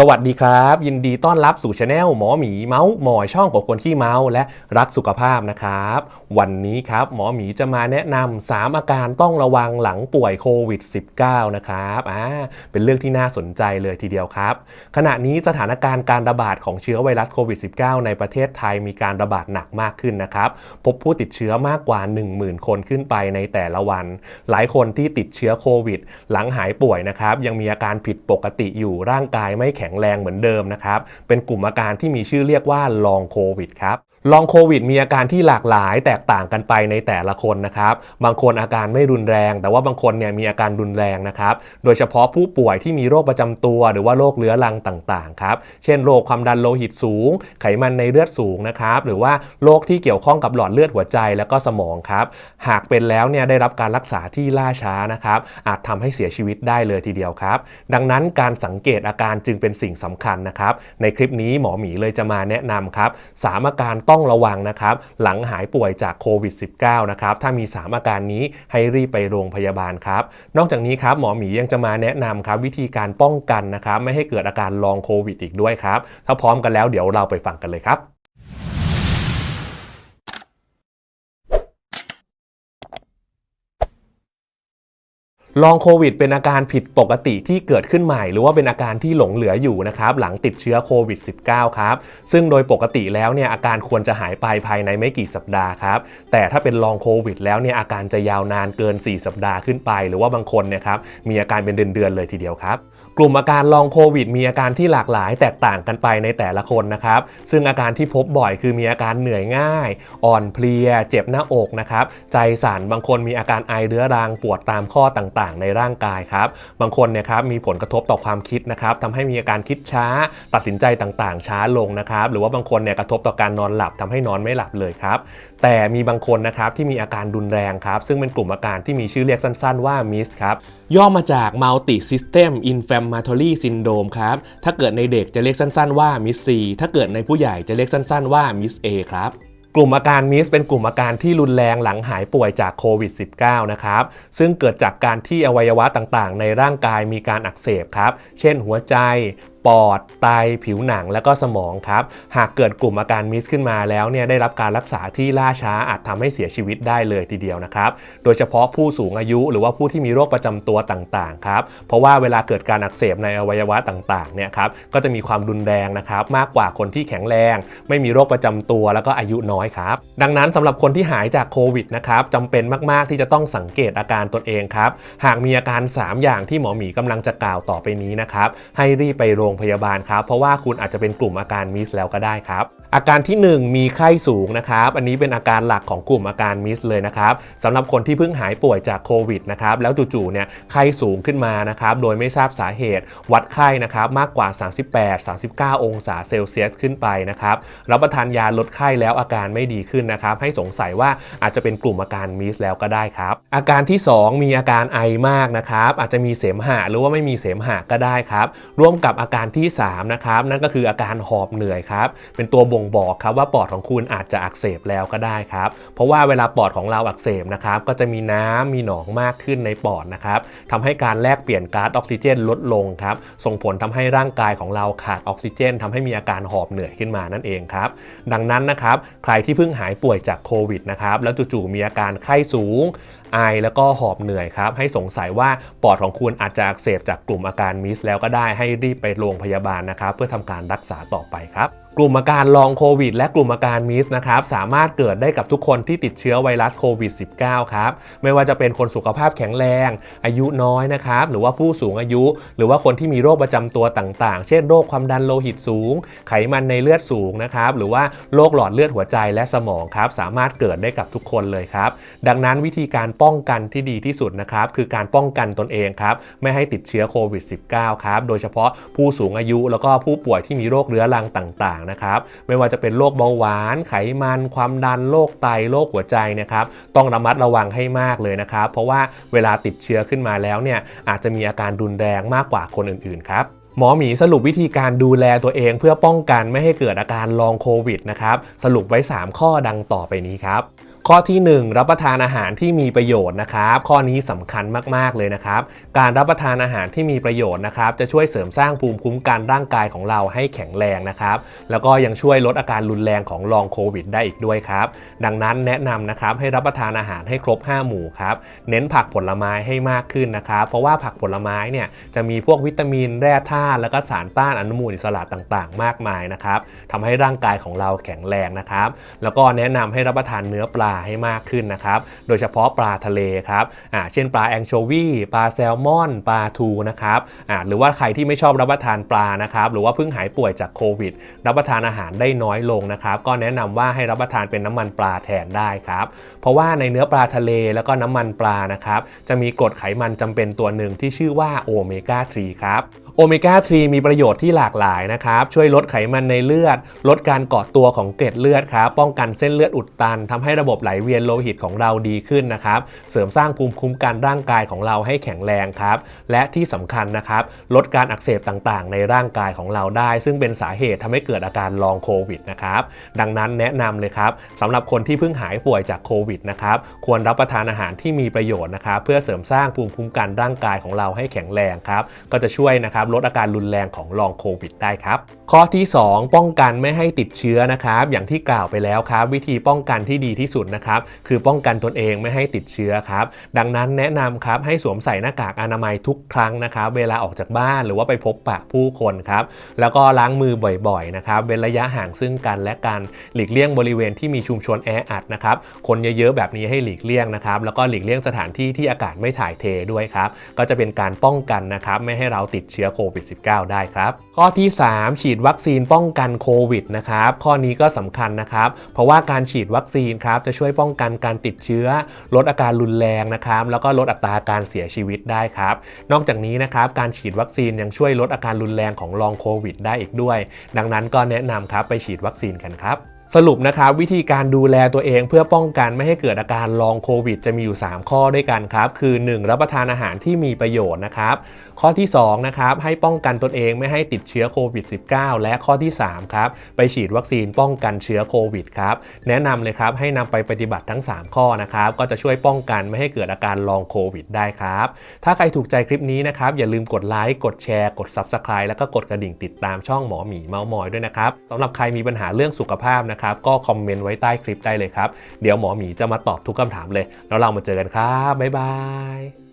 สวัสดีครับ ยินดีต้อนรับสู่ช anel หมอหมีเมาส์หมอยช่องของคนขี้เมาส์และรักสุขภาพนะครับ วันนี้ครับหมอหมีจะมาแนะนำ3อาการต้องระวังหลังป่วยโควิด -19 นะครับอ่าเป็นเรื่องที่น่าสนใจเลยทีเดียวครับ ขณะนี้สถานการณ์การระบาดของเชื้อไวรัสโควิด -19 ในประเทศไทยมีการระบาดหนักมากขึ้นนะครับพบผู้ติดเชื้อมากกว่า 10,000 คนขึ้นไปในแต่ละวัน หลายคนที่ติดเชื้อโควิด หลังหายป่วยนะครับยังมีอาการผิดปกติอยู่ร่างกายไม่แข็งแรงเหมือนเดิมนะครับ เป็นกลุ่มอาการที่มีชื่อเรียกว่าลองโควิดครับ ลองโควิดมีอาการที่หลากหลายแตกต่างกันไปในแต่ละคนนะครับ บางคนอาการไม่รุนแรง แต่ว่าบางคนเนี่ยมีอาการรุนแรงนะครับ โดยเฉพาะผู้ป่วยที่มีโรคประจำตัว หรือว่าโรคเรื้อรังต่างๆครับ เช่นโรคความดันโลหิตสูง ไขมันในเลือดสูงนะครับ หรือว่าโรคที่เกี่ยวข้องกับหลอดเลือดหัวใจแล้วก็สมองครับ หากเป็นแล้วเนี่ยได้รับการรักษาที่ล่าช้านะครับ อาจทำให้เสียชีวิตได้เลยทีเดียวครับ ดังนั้นการสังเกตอาการจึงเป็นสิ่งสำคัญนะครับ ในคลิปนี้หมอหมีเลยจะมาแนะนำครับสามอาการต้ององระวังนะครับ หลังหายป่วยจากโควิด -19 นะครับ ถ้ามี 3 อาการนี้ให้รีบไปโรงพยาบาลครับ นอกจากนี้ครับหมอหมียังจะมาแนะนำครับวิธีการป้องกันนะครับ ไม่ให้เกิดอาการลองโควิดอีกด้วยครับ ถ้าพร้อมกันแล้วเดี๋ยวเราไปฟังกันเลยครับ ลองโควิดเป็นอาการผิดปกติที่เกิดขึ้นใหม่ หรือว่าเป็นอาการที่หลงเหลืออยู่นะครับหลังติดเชื้อโควิด -19 ครับซึ่งโดยปกติแล้วเนี่ยอาการควรจะหายไปภายในไม่กี่สัปดาห์ครับแต่ถ้าเป็นลองโควิด แล้วเนี่ยอาการจะยาวนานเกิน 4 สัปดาห์ขึ้นไป หรือว่าบางคนเนี่ยครับมีอาการเป็นเดือนๆเลยทีเดียวครับ กลุ่มอาการลองโควิดมีอาการที่หลากหลายแตกต่างกันไปในแต่ละคนนะครับ ซึ่งอาการที่พบบ่อยคือมีอาการเหนื่อยง่าย อ่อนเพลีย เจ็บหน้าอกนะครับ ใจสั่น บางคนมีอาการไอเรื้อรัง ปวดตามข้อต่างๆ ในร่างกายครับ บางคนเนี่ยครับมีผลกระทบต่อความคิดนะครับทำให้มีอาการคิดช้า ตัดสินใจต่างๆ ช้าลงนะครับ หรือว่าบางคนเนี่ยกระทบต่อการนอนหลับทำให้นอนไม่หลับเลยครับ แต่มีบางคนนะครับที่มีอาการรุนแรงครับ ซึ่งเป็นกลุ่มอาการที่มีชื่อเรียกสั้น ๆ ว่า MIS ครับ ย่อมาจาก Multi System inflammation มาทอรี่ซินโดมครับ ถ้าเกิดในเด็กจะเรียกสั้น ๆ ว่ามิสซีถ้าเกิดในผู้ใหญ่จะเรียกสั้น ๆ ว่ามิสเอครับกลุ่มอาการมิสเป็นกลุ่มอาการที่รุนแรงหลังหายป่วยจากโควิด -19 นะครับ ซึ่งเกิดจากการที่อวัยวะต่างๆ ในร่างกายมีการอักเสบครับ เช่นหัวใจ ปอด ไต ผิวหนัง และก็สมองครับ หากเกิดกลุ่มอาการมิสขึ้นมาแล้วเนี่ยได้รับการรักษาที่ล่าช้าอาจทำให้เสียชีวิตได้เลยทีเดียวนะครับ โดยเฉพาะผู้สูงอายุหรือว่าผู้ที่มีโรคประจำตัวต่างๆครับ เพราะว่าเวลาเกิดการอักเสบในอวัยวะต่างๆเนี่ยครับก็จะมีความรุนแรงนะครับมากกว่าคนที่แข็งแรง ไม่มีโรคประจำตัวแล้วก็อายุน้อยครับ ดังนั้นสำหรับคนที่หายจากโควิดนะครับจำเป็นมากๆที่จะต้องสังเกตอาการตนเองครับ หากมีอาการ 3 อย่างที่หมอหมีกำลังจะกล่าวต่อไปนี้นะครับให้รีบไปโรงพยาบาลครับ เพราะว่าคุณอาจจะเป็นกลุ่มอาการมิสแล้วก็ได้ครับอาการที่ 1 มีไข้สูงนะครับ อันนี้เป็นอาการหลักของกลุ่มอาการมิสเลยนะครับสำหรับคนที่เพิ่งหายป่วยจากโควิดนะครับ แล้วจู่ๆ เนี่ยไข้สูงขึ้นมานะครับ โดยไม่ทราบสาเหตุ วัดไข้นะครับมากกว่า 38-39 องศาเซลเซียสขึ้นไปนะครับ รับประทานยาลดไข้แล้วอาการไม่ดีขึ้นนะครับ ให้สงสัยว่าอาจจะเป็นกลุ่มอาการมิสแล้วก็ได้ครับ อาการที่ 2 มีอาการไอมากนะครับ อาจจะมีเสมหะหรือว่าไม่มีเสมหะก็ได้ครับ ร่วมกับอาการที่3นะครับ นั่นก็คืออาการหอบเหนื่อยครับ เป็นตัวบ่งบอกครับว่าปอดของคุณอาจจะอักเสบแล้วก็ได้ครับ เพราะว่าเวลาปอดของเราอักเสบนะครับก็จะมีน้ำมีหนองมากขึ้นในปอดนะครับทำให้การแลกเปลี่ยนก๊าซออกซิเจนลดลงครับส่งผลทำให้ร่างกายของเราขาดออกซิเจนทำให้มีอาการหอบเหนื่อยขึ้นมานั่นเองครับดังนั้นนะครับใครที่เพิ่งหายป่วยจากโควิดนะครับแล้วจู่ๆมีอาการไข้สูงไอแล้วก็หอบเหนื่อยครับ ให้สงสัยว่าปอดของคุณอาจจะอักเสบจากกลุ่มอาการมิสแล้วก็ได้ให้รีบไปโรงพยาบาลนะครับ เพื่อทำการรักษาต่อไปครับ กลุ่มอาการลองโควิดและกลุ่มอาการมิสนะครับสามารถเกิดได้กับทุกคนที่ติดเชื้อไวรัสโควิด -19 ครับไม่ว่าจะเป็นคนสุขภาพแข็งแรง อายุน้อยนะครับหรือว่าผู้สูงอายุ หรือว่าคนที่มีโรคประจำตัวต่างๆ เช่นโรคความดันโลหิตสูง ไขมันในเลือดสูงนะครับหรือว่าโรคหลอดเลือดหัวใจและสมองครับสามารถเกิดได้กับทุกคนเลยครับดังนั้นวิธีการป้องกันที่ดีที่สุดนะครับคือการป้องกันตนเองครับไม่ให้ติดเชื้อโควิด -19 ครับโดยเฉพาะผู้สูงอายุแล้วก็ผู้ป่วยที่มีโรคเรื้อรังต่างๆนะครับ ไม่ว่าจะเป็นโรคเบาหวาน ไขมัน ความดัน โรคไต โรคหัวใจนะครับ ต้องระมัดระวังให้มากเลยนะครับ เพราะว่าเวลาติดเชื้อขึ้นมาแล้วเนี่ย อาจจะมีอาการรุนแรงมากกว่าคนอื่นๆครับหมอหมีสรุปวิธีการดูแลตัวเองเพื่อป้องกันไม่ให้เกิดอาการลองโควิดนะครับ สรุปไว้ 3 ข้อดังต่อไปนี้ครับ ข้อทีหนึ่1 รับประทานอาหารที่มีประโยชน์นะครับ ข้อนี้สำคัญมากๆเลยนะครับ การรับประทานอาหารที่มีประโยชน์นะครับ จะช่วยเสริมสร้างภูมิคุ้มกันร่างกายของเราให้แข็งแรงนะครับ แล้วก็ยังช่วยลดอาการรุนแรงของลองโควิดได้อีกด้วยครับ ดังนั้นแนะนำนะครับให้รับประทานอาหารให้ครบ 5 หมู่ครับ เน้นผักผลไม้ให้มากขึ้นนะครับ เพราะว่าผักผลไม้เนี่ยจะมีพวกวิตามินแร่ธาตุแล้วก็สารต้านอนุมูลอิสระต่างๆ มากมายนะครับทำให้ร่างกายของเราแข็งแรงนะครับ แล้วก็แนะนำให้รับประทานเนื้อปลาให้มากขึ้นนะครับ โดยเฉพาะปลาทะเลครับอ่าเช่นปลาแองโชวีปลาแซลมอน ปลาทูนะครับอ่าหรือว่าใครที่ไม่ชอบรับประทานปลานะครับหรือว่าเพิ่งหายป่วยจากโควิด รับประทานอาหารได้น้อยลงนะครับ ก็แนะนำว่าให้รับประทานเป็นน้ำมันปลาแทนได้ครับ เพราะว่าในเนื้อปลาทะเลแล้วก็น้ำมันปลานะครับจะมีกรดไขมันจำเป็นตัวหนึ่งที่ชื่อว่าโอเมก้า3ครับโอเมก้า 3 มีประโยชน์ที่หลากหลายนะครับ ช่วยลดไขมันในเลือด ลดการเกาะตัวของเกล็ดเลือดครับ ป้องกันเส้นเลือดอุดตันทำให้ระบบไหลเวียนโลหิตของเราดีขึ้นนะครับ เสริมสร้างภูมิคุ้มกันร่างกายของเราให้แข็งแรงครับ และที่สำคัญนะครับ ลดการอักเสบต่างๆ ในร่างกายของเราได้ ซึ่งเป็นสาเหตุทำให้เกิดอาการลองโควิดนะครับ ดังนั้นแนะนำเลยครับสำหรับคนที่เพิ่งหายป่วยจากโควิดนะครับ ควรรับประทานอาหารที่มีประโยชน์นะครับเพื่อเสริมสร้างภูมิคุ้มกันร่างกายของเราให้แข็งแรงครับ ก็จะช่วยนะครับลดอาการรุนแรงของลองโควิดได้ครับข้อที่ 2 ป้องกันไม่ให้ติดเชื้อนะครับ อย่างที่กล่าวไปแล้วครับ วิธีป้องกันที่ดีที่สุดนะครับ คือป้องกันตนเองไม่ให้ติดเชื้อครับ ดังนั้นแนะนำครับให้สวมใส่หน้ากากอนามัยทุกครั้งนะครับ เวลาออกจากบ้านหรือว่าไปพบปะผู้คนครับ แล้วก็ล้างมือบ่อยๆนะครับเว้นระยะห่างซึ่งกันและกัน หลีกเลี่ยงบริเวณที่มีชุมชนแออัดนะครับ คนเยอะๆแบบนี้ให้หลีกเลี่ยงนะครับ แล้วก็หลีกเลี่ยงสถานที่ที่อากาศไม่ถ่ายเทด้วยครับ ก็จะเป็นการป้องกันนะครับไม่ให้เราติดเชื้อโควิด -19 ได้ครับ ข้อที่ 3 ฉีดวัคซีนป้องกันโควิดนะครับ ข้อนี้ก็สำคัญนะครับ เพราะว่าการฉีดวัคซีนครับจะช่วยป้องกันการติดเชื้อ ลดอาการรุนแรงนะครับ แล้วก็ลดอัตราการเสียชีวิตได้ครับ นอกจากนี้นะครับการฉีดวัคซีนยังช่วยลดอาการรุนแรงของลองโควิด ได้อีกด้วย ดังนั้นก็แนะนำครับไปฉีดวัคซีนกันครับ สรุปนะครับวิธีการดูแลตัวเองเพื่อป้องกันไม่ให้เกิดอาการลองโควิด จะมีอยู่ 3 ข้อด้วยกันครับ คือ 1. รับประทานอาหารที่มีประโยชน์นะครับ ข้อที่2นะครับให้ป้องกันตนเองไม่ให้ติดเชื้อโควิด -19 และข้อที่3ครับไปฉีดวัคซีนป้องกันเชื้อโควิดครับแนะนำเลยครับให้นำไปปฏิบัติทั้ง 3 ข้อนะครับก็จะช่วยป้องกันไม่ให้เกิดอาการลองโควิด ได้ครับ ถ้าใครถูกใจคลิปนี้นะครับอย่าลืมกดไลค์กดแชร์กด Subscribe แล้วก็กดกระดิ่งติดตามช่องหมอหมีเมาส์มอยด้วยนะครับสำหรับใครมีปัญหาเรื่องสุขภาพนะครับ ก็คอมเมนต์ไว้ใต้คลิปได้เลยครับ เดี๋ยวหมอหมีจะมาตอบทุกคำถามเลย แล้วเรามาเจอกันครับ บ๊ายบาย